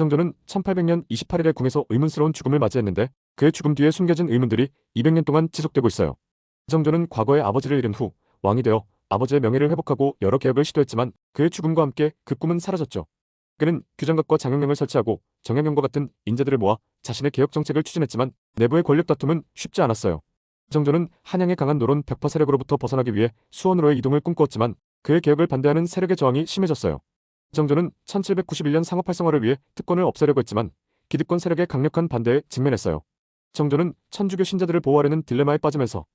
정조는 1800년 28일에 궁에서 의문스러운 죽음을 맞이했는데 그의 죽음 뒤에 숨겨진 의문들이 200년 동안 지속되고 있어요. 정조는 과거에 아버지를 잃은 후 왕이 되어 아버지의 명예를 회복하고 여러 개혁을 시도했지만 그의 죽음과 함께 그 꿈은 사라졌죠. 그는 규정각과 장영령을 설치하고 정영용과 같은 인재들을 모아 자신의 개혁 정책을 추진했지만 내부의 권력 다툼은 쉽지 않았어요. 정조는 한양의 강한 노론 벽파 세력으로부터 벗어나기 위해 수원으로의 이동을 꿈꾸었지만 그의 개혁을 반대하는 세력의 저항이 심해졌어요. 정조는 1791년 상업 활성화를 위해 특권을 없애려고 했지만 기득권 세력의 강력한 반대에 직면했어요. 정조는 천주교 신자들을 보호하려는 딜레마에 빠지면서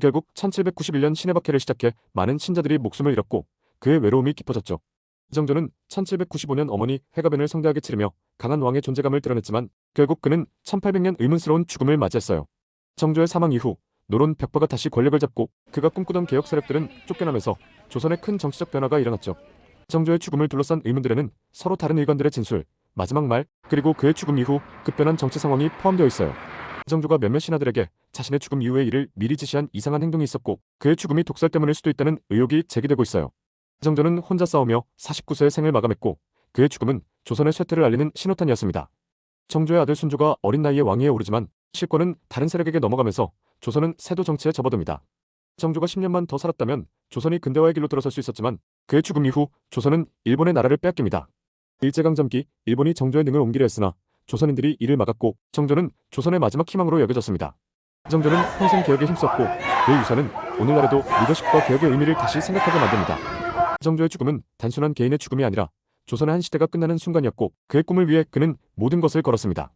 결국 1791년 신해박해를 시작해 많은 신자들이 목숨을 잃었고 그의 외로움이 깊어졌죠. 정조는 1795년 어머니 회가변을 성대하게 치르며 강한 왕의 존재감을 드러냈지만 결국 그는 1800년 의문스러운 죽음을 맞이했어요. 정조의 사망 이후 노론 벽파가 다시 권력을 잡고 그가 꿈꾸던 개혁 세력들은 쫓겨나면서 조선의 큰 정치적 변화가 일어났죠. 정조의 죽음을 둘러싼 의문들에는 서로 다른 의관들의 진술, 마지막 말, 그리고 그의 죽음 이후 급변한 정치 상황이 포함되어 있어요. 정조가 몇몇 신하들에게 자신의 죽음 이후의 일을 미리 지시한 이상한 행동이 있었고 그의 죽음이 독살 때문일 수도 있다는 의혹이 제기되고 있어요. 정조는 혼자 싸우며 49세의 생을 마감했고 그의 죽음은 조선의 쇠퇴를 알리는 신호탄이었습니다. 정조의 아들 순조가 어린 나이에 왕위에 오르지만 실권은 다른 세력에게 넘어가면서 조선은 세도 정치에 접어듭니다. 정조가 10년만 더 살았다면 조선이 근대화의 길로 들어설 수 있었지만 그의 죽음 이후 조선은 일본의 나라를 빼앗깁니다. 일제강점기 일본이 정조의 능을 옮기려 했으나 조선인들이 이를 막았고 정조는 조선의 마지막 희망으로 여겨졌습니다. 정조는 평생 개혁에 힘썼고 그의 유산은 오늘날에도 리더십과 개혁의 의미를 다시 생각하게 만듭니다. 정조의 죽음은 단순한 개인의 죽음이 아니라 조선의 한 시대가 끝나는 순간이었고 그의 꿈을 위해 그는 모든 것을 걸었습니다.